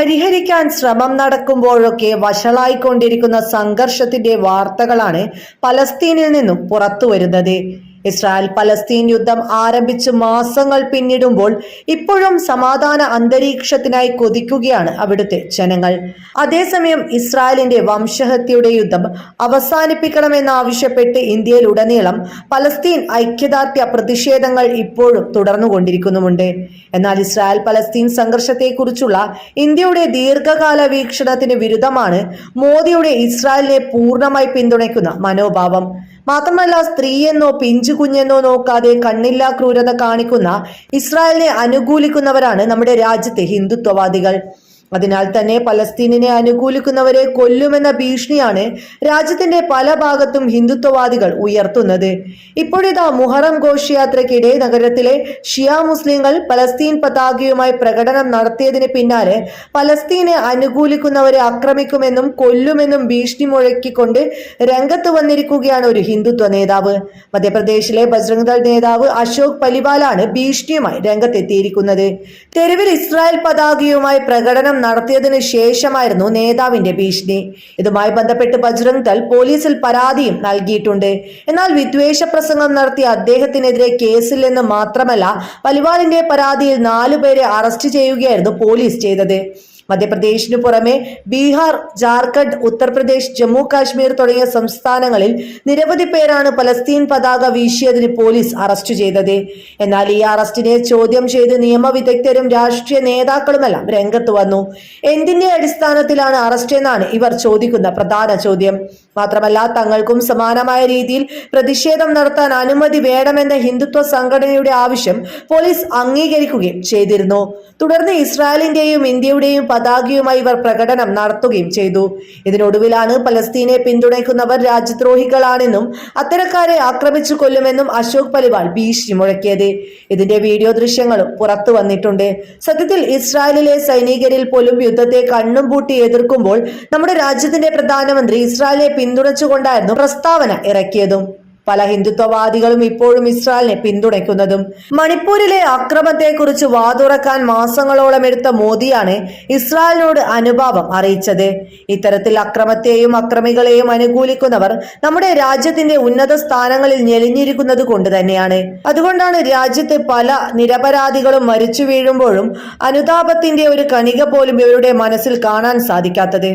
പരിഹരിക്കാൻ ശ്രമം നടക്കുമ്പോഴൊക്കെ വഷളായിക്കൊണ്ടിരിക്കുന്ന സംഘർഷത്തിന്റെ വാർത്തകളാണ് പലസ്തീനിൽ നിന്നും പുറത്തുവരുന്നത്. ഇസ്രായേൽ പലസ്തീൻ യുദ്ധം ആരംഭിച്ച് മാസങ്ങൾ പിന്നിടുമ്പോൾ ഇപ്പോഴും സമാധാന അന്തരീക്ഷത്തിനായി കൊതിക്കുകയാണ് അവിടുത്തെ ജനങ്ങൾ. അതേസമയം ഇസ്രായേലിന്റെ വംശഹത്യയുടെ യുദ്ധം അവസാനിപ്പിക്കണമെന്നാവശ്യപ്പെട്ട് ഇന്ത്യയിലുടനീളം പലസ്തീൻ ഐക്യദാർഢ്യ പ്രതിഷേധങ്ങൾ ഇപ്പോഴും തുടർന്നുകൊണ്ടിരിക്കുന്നുമുണ്ട്. എന്നാൽ ഇസ്രായേൽ പലസ്തീൻ സംഘർഷത്തെക്കുറിച്ചുള്ള ഇന്ത്യയുടെ ദീർഘകാല വീക്ഷണത്തിന് വിരുദ്ധമാണ് മോദിയുടെ ഇസ്രായേലിനെ പൂർണമായി പിന്തുണയ്ക്കുന്ന മനോഭാവം. മാത്രമല്ല സ്ത്രീയെന്നോ പിഞ്ചു കുഞ്ഞെന്നോ നോക്കാതെ കണ്ണില്ലാ ക്രൂരത കാണിക്കുന്ന ഇസ്രായേലിനെ അനുകൂലിക്കുന്നവരാണ് നമ്മുടെ രാജ്യത്തെ ഹിന്ദുത്വവാദികൾ. അതിനാൽ തന്നെ പലസ്തീനിനെ അനുകൂലിക്കുന്നവരെ കൊല്ലുമെന്ന ഭീഷണിയാണ് രാജ്യത്തിന്റെ പല ഭാഗത്തും ഹിന്ദുത്വവാദികൾ ഉയർത്തുന്നത്. ഇപ്പോഴിതാ മുഹറം ഘോഷയാത്രയ്ക്കിടെ നഗരത്തിലെ ഷിയ മുസ്ലിങ്ങൾ പലസ്തീൻ പതാകയുമായി പ്രകടനം നടത്തിയതിന് പിന്നാലെ പലസ്തീനെ അനുകൂലിക്കുന്നവരെ ആക്രമിക്കുമെന്നും കൊല്ലുമെന്നും ഭീഷണി മുഴക്കിക്കൊണ്ട് രംഗത്ത് വന്നിരിക്കുകയാണ് ഒരു ഹിന്ദുത്വ നേതാവ്. മധ്യപ്രദേശിലെ ബജ്രംഗ് നേതാവ് അശോക് പലിവാലാണ് ഭീഷണിയുമായി രംഗത്തെത്തിയിരിക്കുന്നത്. തെരുവിൽ ഇസ്രായേൽ പതാകയുമായി പ്രകടനം നടത്തിയതിനു ശേഷമായിരുന്നു നേതാവിന്റെ ഭീഷണി. ഇതുമായി ബന്ധപ്പെട്ട് ബജ്രംഗ് ദൾ പോലീസിൽ പരാതിയും നൽകിയിട്ടുണ്ട്. എന്നാൽ വിദ്വേഷ പ്രസംഗം നടത്തിയ അദ്ദേഹത്തിനെതിരെ കേസിൽ കേസില്ലെന്ന് മാത്രമല്ല പലിവാലിന്റെ പരാതിയിൽ നാലുപേരെ അറസ്റ്റ് ചെയ്യുകയായിരുന്നു പോലീസ് ചെയ്തത്. മധ്യപ്രദേശിനു പുറമെ ബീഹാർ ജാർഖണ്ഡ് ഉത്തർപ്രദേശ് ജമ്മു കാശ്മീർ തുടങ്ങിയ സംസ്ഥാനങ്ങളിൽ നിരവധി പേരാണ് പലസ്തീൻ പതാക വീശിയതിന് പോലീസ് അറസ്റ്റ് ചെയ്തത്. എന്നാൽ ഈ അറസ്റ്റിനെ ചോദ്യം ചെയ്ത് നിയമവിദഗ്ധരും രാഷ്ട്രീയ നേതാക്കളുമെല്ലാം രംഗത്ത് വന്നു. എന്തിന്റെ അടിസ്ഥാനത്തിലാണ് അറസ്റ്റ് എന്നാണ് ഇവർ ചോദിക്കുന്ന പ്രധാന ചോദ്യം. മാത്രമല്ല തങ്ങൾക്കും സമാനമായ രീതിയിൽ പ്രതിഷേധം നടത്താൻ അനുമതി വേണമെന്ന ഹിന്ദുത്വ സംഘടനയുടെ ആവശ്യം പോലീസ് അംഗീകരിക്കുകയും ചെയ്തിരുന്നു. തുടർന്ന് ഇസ്രായേലിന്റെയും ഇന്ത്യയുടെയും പതാകയുമായി ഇവർ പ്രകടനം നടത്തുകയും ചെയ്തു. ഇതിനൊടുവിലാണ് പലസ്തീനെ പിന്തുണയ്ക്കുന്നവർ രാജ്യദ്രോഹികളാണെന്നും അത്തരക്കാരെ ആക്രമിച്ചു കൊല്ലുമെന്നും അശോക് പലിവാൾ ഭീഷണി മുഴക്കിയത്. ഇതിന്റെ വീഡിയോ ദൃശ്യങ്ങളും പുറത്തു വന്നിട്ടുണ്ട്. സത്യത്തിൽ ഇസ്രായേലിലെ സൈനികരിൽ പോലും യുദ്ധത്തെ കണ്ണും പൂട്ടി എതിർക്കുമ്പോൾ നമ്മുടെ രാജ്യത്തിന്റെ പ്രധാനമന്ത്രി ഇസ്രായേലിനെ പിന്തുണച്ചുകൊണ്ടായിരുന്നു പ്രസ്താവന ഇറക്കിയതും. പല ഹിന്ദുത്വവാദികളും ഇപ്പോഴും ഇസ്രായേലിനെ പിന്തുണയ്ക്കുന്നതും. മണിപ്പൂരിലെ അക്രമത്തെക്കുറിച്ച് വാതുറക്കാൻ മാസങ്ങളോളം എടുത്ത മോദിയാണ് ഇസ്രായേലിനോട് അനുഭാവം അറിയിച്ചത്. ഇത്തരത്തിൽ അക്രമത്തെയും അക്രമികളെയും അനുകൂലിക്കുന്നവർ നമ്മുടെ രാജ്യത്തിന്റെ ഉന്നത സ്ഥാനങ്ങളിൽ ഞെളിഞ്ഞിരിക്കുന്നത് കൊണ്ട് തന്നെയാണ്. അതുകൊണ്ടാണ് രാജ്യത്തെ പല നിരപരാധികളും മരിച്ചു വീഴുമ്പോഴും അനുതാപത്തിന്റെ ഒരു കണിക പോലും ഇവരുടെ മനസ്സിൽ കാണാൻ സാധിക്കാത്തത്.